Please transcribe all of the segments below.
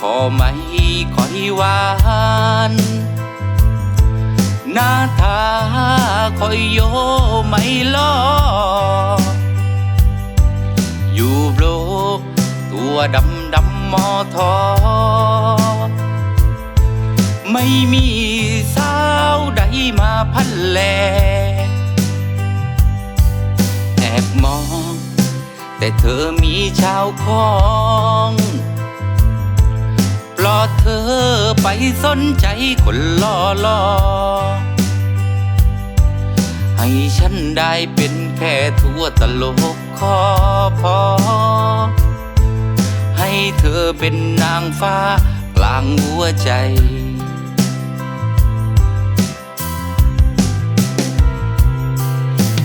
ขอไม่คอยหวานหน้าทาคอยโยไม่ลออยู่โบรตัวดำดำมอทอ ไม่มีสาวใดมาพันแล แอบมอง แต่เธอมีชาวคอง ปลอดเธอไปสนใจคนล่อลอให้ฉันได้เป็นแค่ทั่วตลกคอพอ ให้เธอเป็นนางฟ้ากลางหัวใจ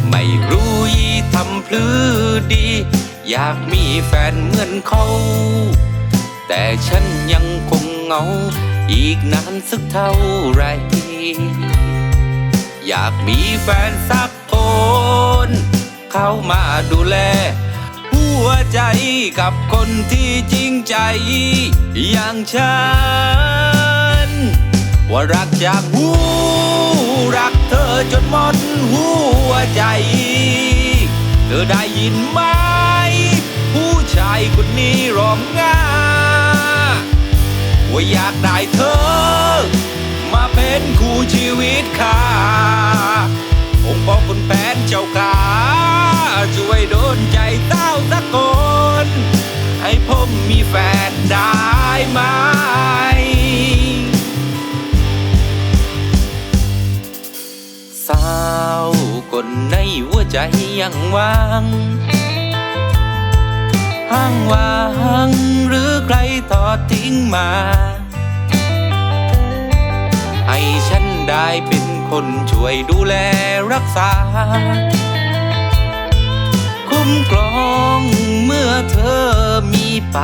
ไม่รู้ยีทำพลือดี อยากมีแฟนเหมือนเขา แต่ฉันยังคงเหงา อีกนานสักเท่าไร อยากมีแฟนสักคน เข้ามาดูแล หัวใจกับคนที่จริงใจ อย่างฉัน ว่ารักจากหูรักเธอจนหมดหัวใจ เธอได้ยินไหม ผู้ชายคนนี้ร้องง่า ว่าอยากได้เธอ มาเป็นคู่ชีวิตข้าองค์พ่อคุณแผนเจ้าขาช่วยโดนใจเต้าสักคน ให้ผมมีแฟนได้ไหมสาวคนในหัวใจยังว่าง ห้างวางหรือใครทอดทิ้งมา ให้ฉันได้เป็นคนช่วยดูแลรักษา คุ้มครองเมื่อเธอมีไป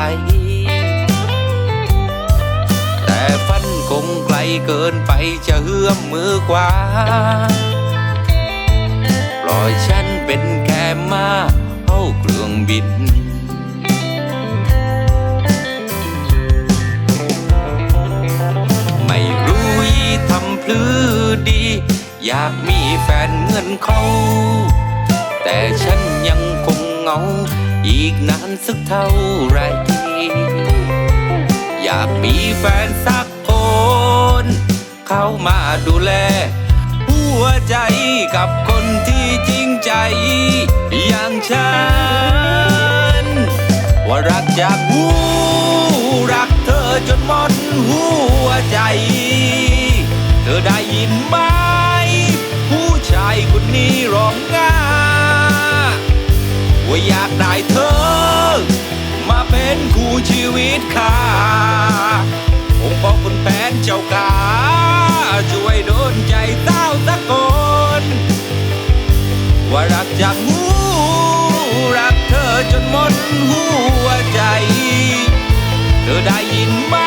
แต่ฝันคงไกลเกินไปจะเอื้อมมือกว่า ปล่อยฉันเป็นแค่ อยากมีแฟนเหมือนเขา แต่ฉันยังคงเหงา อีกนานสักเท่าไร อยากมีแฟนสักคน เข้ามาดูแล หัวใจกับคนที่จริงใจ อย่างฉัน ว่ารักจากหูรักเธอจนหมดหัวใจ เธอได้ยินไหม ผู้ชายคนนี้ร้องง่าว่าอยากได้เธอ มาเป็นคู่ชีวิตข้าองค์พ่อคุณแผนเจ้ากาช่วยโดนใจเต้าสักคนว่ารักจากหูรักเธอจนหมดหัวใจ เธอได้ยินไหม